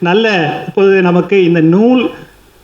நல்ல இப்போது நமக்கு இந்த நூல்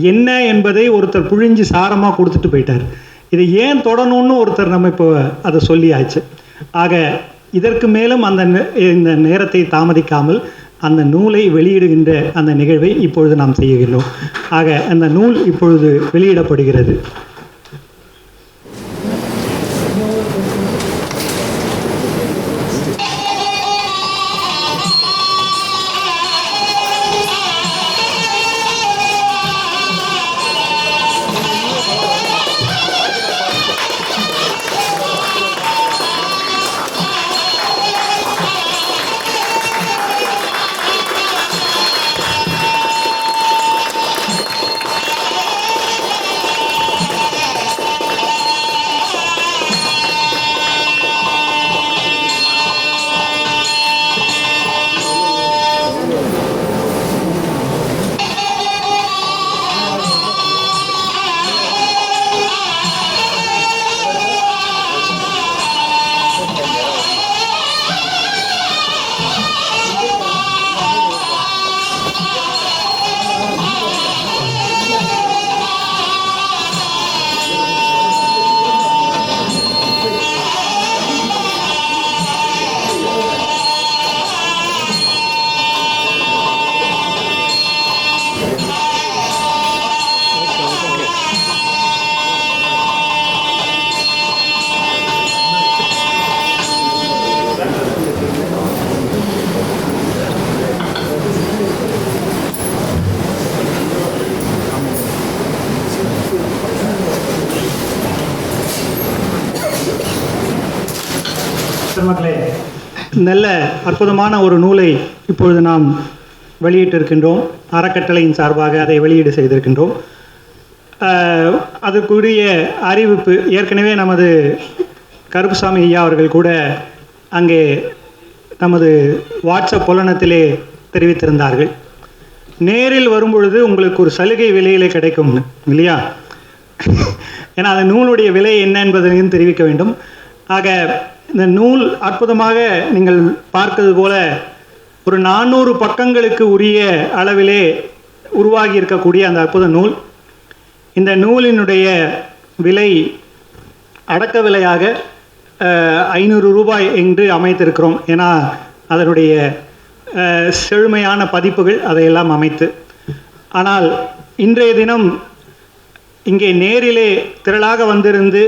என்ன என்பதை ஒருத்தர் புழிஞ்சு சாரமாக கொடுத்துட்டு போயிட்டார். இதை ஏன் தொடணும்னு ஒருத்தர் நம்ம இப்போ அதை சொல்லியாச்சு. ஆக இதற்கு மேலும் அந்த நே- இந்த நேரத்தை தாமதிக்காமல் அந்த நூலை வெளியிடுகின்ற அந்த நிகழ்வை இப்பொழுது நாம் செய்கின்றோம். ஆக அந்த நூல் இப்பொழுது வெளியிடப்படுகிறது. நல்ல அற்புதமான ஒரு நூலை இப்பொழுது நாம் வெளியிட்டிருக்கின்றோம். அறக்கட்டளையின் சார்பாக அதை வெளியீடு செய்திருக்கின்றோம். அதற்குரிய அறிவிப்பு ஏற்கனவே நமது கருப்புசாமி ஐயா அவர்கள் கூட அங்கே நமது வாட்ஸ்அப் புலனத்திலே தெரிவித்திருந்தார்கள். நேரில் வரும்பொழுது உங்களுக்கு ஒரு சலுகை விலையிலே கிடைக்கும் இல்லையா? ஏன்னா அந்த நூலுடைய விலை என்ன என்பதையும் தெரிவிக்க வேண்டும். ஆக இந்த நூல் அற்புதமாக நீங்கள் பார்த்தது போல ஒரு நானூறு பக்கங்களுக்கு உரிய அளவிலே உருவாகி இருக்கக்கூடிய அந்த அற்புத நூல். இந்த நூலினுடைய விலை அடக்க விலையாக ஐநூறு ரூபாய் என்று அமைத்திருக்கிறோம். ஏன்னா அதனுடைய செழுமையான பதிப்புகள் அதையெல்லாம் அமைத்து. ஆனால் இன்றைய தினம் இங்கே நேரிலே திரளாக வந்திருந்து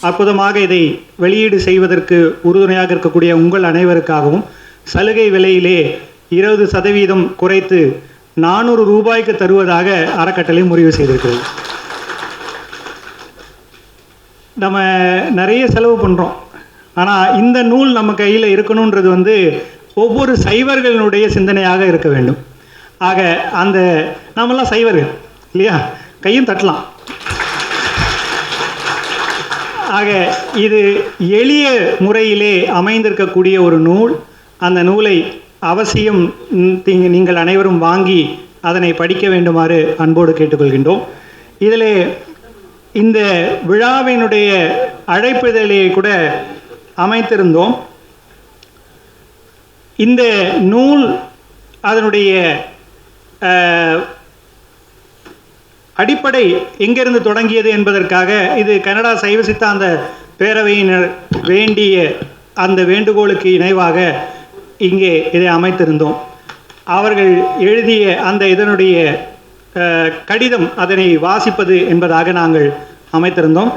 அற்புதமாக இதை வெளியீடு செய்வதற்கு உறுதுணையாக இருக்கக்கூடிய உங்கள் அனைவருக்காகவும் சலுகை விலையிலே இருபது சதவீதம் குறைத்து நானூறு ரூபாய்க்கு தருவதாக அறக்கட்டளை முடிவு செய்திருக்கிறது. நம்ம நிறைய செலவு பண்ணுறோம் ஆனால் இந்த நூல் நம்ம கையில் இருக்கணுன்றது வந்து ஒவ்வொரு சைவர்களினுடைய சிந்தனையாக இருக்க வேண்டும். ஆக அந்த நாமெல்லாம் சைவர்கள் இல்லையா? கையும் தட்டலாம். ஆக இது எளிய முறையிலே அமைந்திருக்கக்கூடிய ஒரு நூல். அந்த நூலை அவசியம் நீங்கள் அனைவரும் வாங்கி அதனை படிக்க வேண்டுமாறு அன்போடு கேட்டுக்கொள்கின்றோம். இதில் இந்த விழாவினுடைய அழைப்பிதழை கூட அமைத்திருந்தோம். இந்த நூல் அதனுடைய அடிப்படை எங்கிருந்து தொடங்கியது என்பதற்காக இது கனடா சைவ சித்தாந்த பேரவையினர் வேண்டிய அந்த வேண்டுகோளுக்கு இணைவாக இங்கே இதை அமைத்திருந்தோம். அவர்கள் எழுதிய அந்த இதனுடைய கடிதம் அதனை வாசிப்பது என்பதாக நாங்கள் அமைத்திருந்தோம்.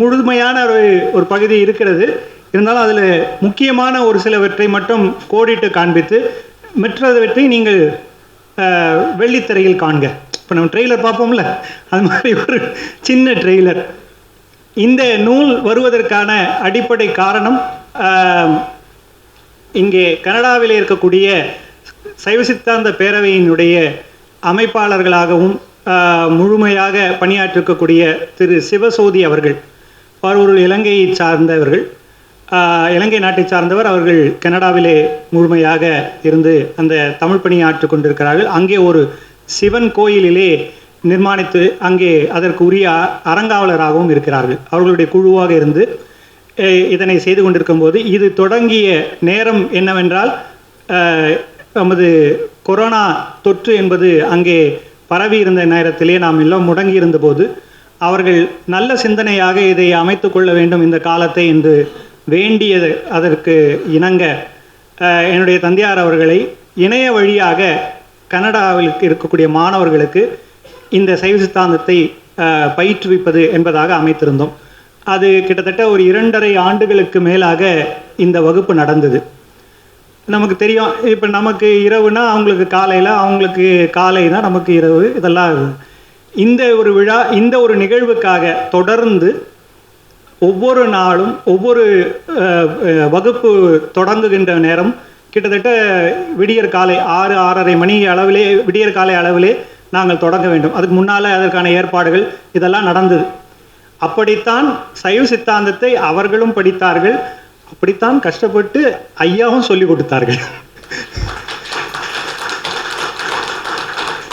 முழுமையான ஒரு ஒரு பகுதி இருக்கிறது. இருந்தாலும் அதில் முக்கியமான ஒரு சிலவற்றை மட்டும் கோடிட்டு காண்பித்து மற்றவற்றை நீங்கள் வெள்ளித்திரையில் காண்க. இப்போ நம்ம ட்ரெய்லர் பார்ப்போம்ல? அது மாதிரி ஒரு சின்ன ட்ரெய்லர் இந்த நூல் வருவதற்கான அடிப்படை காரணம் இங்கே கனடாவில் இருக்கக்கூடிய சைவ சித்தாந்த பேரவையினுடைய அமைப்பாளர்களாகவும் முழுமையாக பணியாற்றிருக்கக்கூடிய திரு சிவசோதி அவர்கள் அவர் ஒரு இலங்கையை சார்ந்தவர்கள் இலங்கை நாட்டை சார்ந்தவர் அவர்கள் கனடாவிலே முழுமையாக இருந்து அந்த தமிழ் பணியாற்றிக் கொண்டிருக்கிறார்கள். அங்கே ஒரு சிவன் கோயிலிலே நிர்மாணித்து அங்கே அதற்கு உரிய அறங்காவலராகவும் இருக்கிறார்கள். அவர்களுடைய குழுவாக இருந்து இதனை செய்து கொண்டிருக்கும் போது இது தொடங்கிய நேரம் என்னவென்றால் நமது கொரோனா தொற்று என்பது அங்கே பரவி இருந்த நேரத்திலே நாம் எல்லாம் முடங்கி இருந்தபோது அவர்கள் நல்ல சிந்தனையாக இதை அமைத்து கொள்ள வேண்டும் இந்த காலத்தை என்று வேண்டியது அதற்கு இணங்க என்னுடைய தந்தையார் அவர்களை இணைய வழியாக கனடாவில் இருக்கக்கூடிய மாணவர்களுக்கு இந்த சைவ சித்தாந்தத்தை அஹ், பயிற்றுவிப்பது என்பதாக அமைத்திருந்தோம். அது கிட்டத்தட்ட ஒரு இரண்டரை ஆண்டுகளுக்கு மேலாக இந்த வகுப்பு நடந்தது. நமக்கு தெரியும் இப்போ நமக்கு இரவுனா அவங்களுக்கு காலையில் அவங்களுக்கு காலை தான் நமக்கு இரவு இதெல்லாம் இந்த ஒரு விழா இந்த ஒரு நிகழ்வுக்காக தொடர்ந்து ஒவ்வொரு நாளும் ஒவ்வொரு அஹ், வகுப்பு தொடங்குகின்ற நேரம் கிட்டத்தட்ட விடியற் காலை ஆறு ஆறரை மணி அளவிலே விடியற் காலை அளவிலே நாங்கள் தொடங்க வேண்டும். அதுக்கு முன்னால் அதற்கான ஏற்பாடுகள் இதெல்லாம் நடந்தது. அப்படித்தான் சைவ சித்தாந்தத்தை அவர்களும் படித்தார்கள். அப்படித்தான் கஷ்டப்பட்டு ஐயாவும் சொல்லி கொடுத்தார்கள்.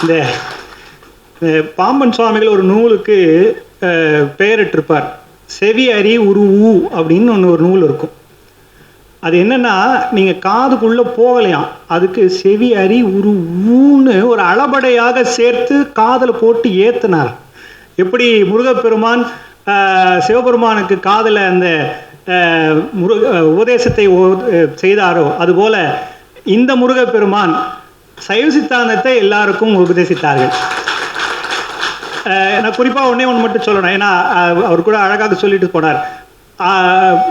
இந்த பாம்பன் சுவாமிகள் ஒரு நூலுக்கு அஹ், பெயரிட்டிருப்பார். செவி அறி உரு ஊ அப்படின்னு ஒன்று ஒரு நூல் இருக்கும். அது என்னன்னா நீங்க காதுக்குள்ளே போகலையாம். அதுக்கு செவி அறி ஒரு ஊன்னு ஒரு அளபடையாக சேர்த்து காதுல போட்டு ஏத்துனார் எப்படி முருகப்பெருமான் ஆஹ், சிவபெருமானுக்கு காதுல அந்த ஆஹ், முருக உபதேசத்தை ஓ- செய்தாரோ அதுபோல இந்த முருகப்பெருமான் சைவ சித்தாந்தத்தை எல்லாருக்கும் உபதேசித்தார்கள். நான் குறிப்பாக ஒன்றே ஒன்று மட்டும் சொல்லணும். ஏன்னா அவர் கூட அழகாக சொல்லிட்டு போனார்.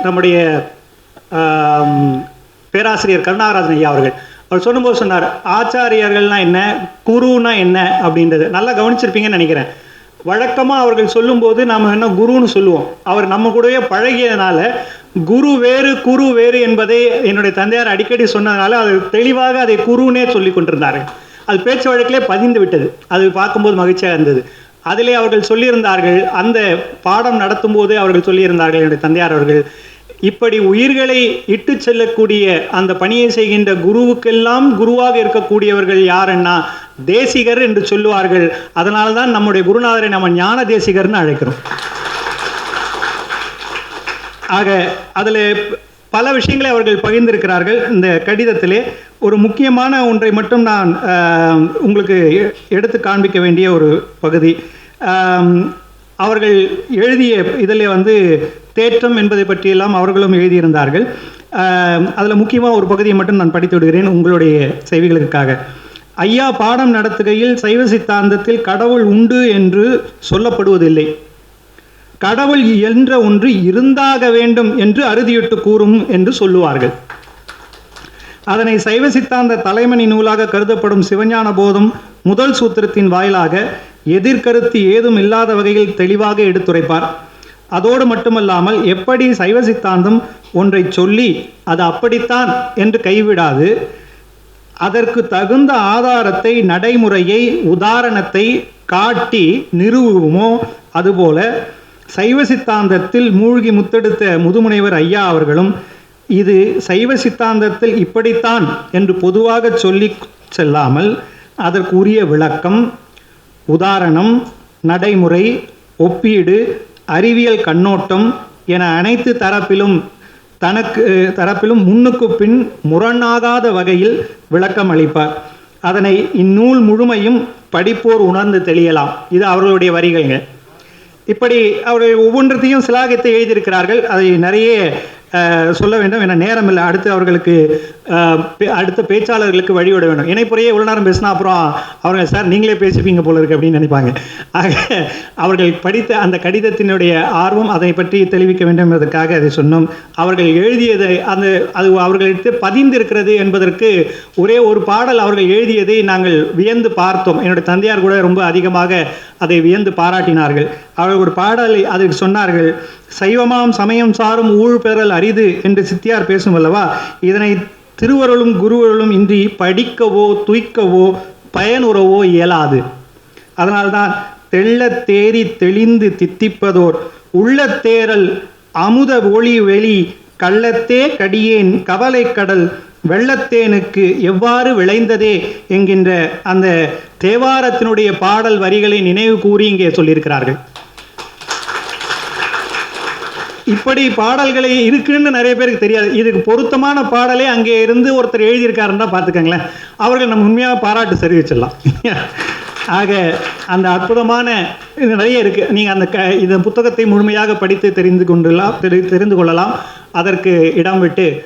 நம்முடைய பேராசிரியர் கருணாகராஜன் ஐயா அவர்கள். அவர் சொல்லும்போது சொன்னார் ஆச்சாரியர்கள்னா என்ன? குருன்னா என்ன? அப்படின்றது. நல்லா கவனிச்சிருப்பீங்கன்னு நினைக்கிறேன். வழக்கமாக அவர்கள் சொல்லும்போது நாம் என்ன குருன்னு சொல்லுவோம். அவர் நம்ம கூடவே பழகியதுனால குரு வேறு குரு வேறு என்பதை என்னுடைய தந்தையார் அடிக்கடி சொன்னதுனால அது தெளிவாக அதை குருனே சொல்லி கொண்டிருந்தார்கள். அது பேச்சு வழக்கிலே பதிந்து விட்டது. அது பார்க்கும்போது மகிழ்ச்சியாக இருந்தது. அதிலே அவர்கள் சொல்லியிருந்தார்கள் அந்த பாடம் நடத்தும் போதே அவர்கள் சொல்லியிருந்தார்கள் என்னுடைய தந்தையார் அவர்கள். இப்படி உயிர்களை இட்டு செல்லக்கூடிய அந்த பணியை செய்கின்ற குருவுக்கெல்லாம் குருவாக இருக்கக்கூடியவர்கள் யாருன்னா தேசிகர் என்று சொல்லுவார்கள். அதனால தான் நம்முடைய குருநாதரை நம்ம ஞான தேசிகர்னு அழைக்கிறோம். ஆக அதில் பல விஷயங்களை அவர்கள் பகிர்ந்திருக்கிறார்கள். இந்த கடிதத்திலே ஒரு முக்கியமான ஒன்றை மட்டும் நான் உங்களுக்கு எடுத்து காண்பிக்க வேண்டிய ஒரு பகுதி. அவர்கள் எழுதிய இதில் வந்து தேற்றம் என்பதை பற்றியெல்லாம் அவர்களும் எழுதியிருந்தார்கள். அதில் முக்கியமாக ஒரு பகுதியை மட்டும் நான் படித்து விடுகிறேன் உங்களுடைய செய்திகளுக்காக. ஐயா பாடம் நடத்துகையில் சைவ சித்தாந்தத்தில் கடவுள் உண்டு என்று சொல்லப்படுவதில்லை. கடவுள் என்ற ஒன்று இருந்தாக வேண்டும் என்று அறுதியிட்டு கூறும் என்று சொல்லுவார்கள். அதனை சைவ சித்தாந்த தலைமணி நூலாக கருதப்படும் சிவஞான போதம் முதல் சூத்திரத்தின் வாயிலாக எதிர்கருத்து ஏதும் இல்லாத வகையில் தெளிவாக எடுத்துரைப்பார். அதோடு மட்டுமல்லாமல் எப்படி சைவ சித்தாந்தம் ஒன்றை சொல்லி அது அப்படித்தான் என்று கைவிடாது. அதற்கு தகுந்த ஆதாரத்தை நடைமுறையை உதாரணத்தை காட்டி நிறுவுமோ அதுபோல சைவ சித்தாந்தத்தில் மூழ்கி முத்தெடுத்த முதுமுனைவர் ஐயா அவர்களும் இது சைவ சித்தாந்தத்தில் இப்படித்தான் என்று பொதுவாக சொல்லி செல்லாமல் அதற்குரிய விளக்கம் உதாரணம் நடைமுறை ஒப்பீடு அறிவியல் கண்ணோட்டம் என அனைத்து தரப்பிலும் தனக்கு தரப்பிலும் முன்னுக்கு பின் முரணாகாத வகையில் விளக்கம் அளிப்பார். அதனை இந்நூல் முழுமையும் படிப்போர் உணர்ந்து தெளியலாம். இது அவர்களுடைய வரிகள்ங்க. இப்படி அவர்கள் ஒவ்வொன்றத்தையும் சிலாகித்து எழுதியிருக்கிறார்கள். அதை நிறைய சொல்ல வேண்டும். என நேரம் இல்லை. அடுத்து அவர்களுக்கு பே- அடுத்த பேச்சாளர்களுக்கு வழிவிட வேண்டும். இணைப்புறையே இவ்வளோ நேரம் பேசினா அப்புறம் அவர்கள் சார் நீங்களே பேசிப்பீங்க போல இருக்கு அப்படின்னு நினைப்பாங்க. ஆக அவர்கள் படித்த அந்த கடிதத்தினுடைய ஆர்வம் அதை பற்றி தெளிவிக்க வேண்டும் என்பதற்காக அதை சொன்னோம். அவர்கள் எழுதியதை அந்த அது அவர்களிடத்து பதிந்திருக்கிறது என்பதற்கு ஒரே ஒரு பாடல் அவர்கள் எழுதியதை நாங்கள் வியந்து பார்த்தோம். என்னுடைய தந்தையார் கூட ரொம்ப அதிகமாக அதை வியந்து பாராட்டினார்கள். அவர்கள் ஒரு பாடலை அதற்கு சொன்னார்கள் சைவமாம் சமயம் சாரும் ஊழ் பெறல் அரிது என்று சித்தியார் பேசும் அல்லவா? இதனை திருவருளும் குருவருளும் இன்றி படிக்கவோ துய்க்கவோ பயனுறவோ இயலாது. அதனால்தான் தெள்ள தேறி தெளிந்து தித்திப்பதோர் உள்ளத்தேரல் அமுத ஒளி வெளி கள்ளத்தே கடியேன் கவலை கடல் வெள்ளத்தேனுக்கு எவ்வாறு விளைந்ததே என்கின்ற அந்த தேவாரத்தினுடைய பாடல் வரிகளை நினைவு கூறி இங்கே சொல்லியிருக்கிறார்கள். இப்படி பாடல்களை இருக்குன்னு நிறைய பேருக்கு தெரியாது. இதுக்கு பொருத்தமான பாடலே அங்கே இருந்து ஒருத்தர் எழுதியிருக்காருன்னா பார்த்துக்கங்களேன். அவர்கள் நம்ம உண்மையாக பாராட்டு தெரிவிச்சிடலாம். ஆக அந்த அற்புதமான இது நிறைய இருக்கு. நீங்கள் அந்த க இந்த புத்தகத்தை முழுமையாக படித்து தெரிந்து கொண்டுலாம் தெரி- தெரிந்து கொள்ளலாம். அதற்கு இடம் விட்டு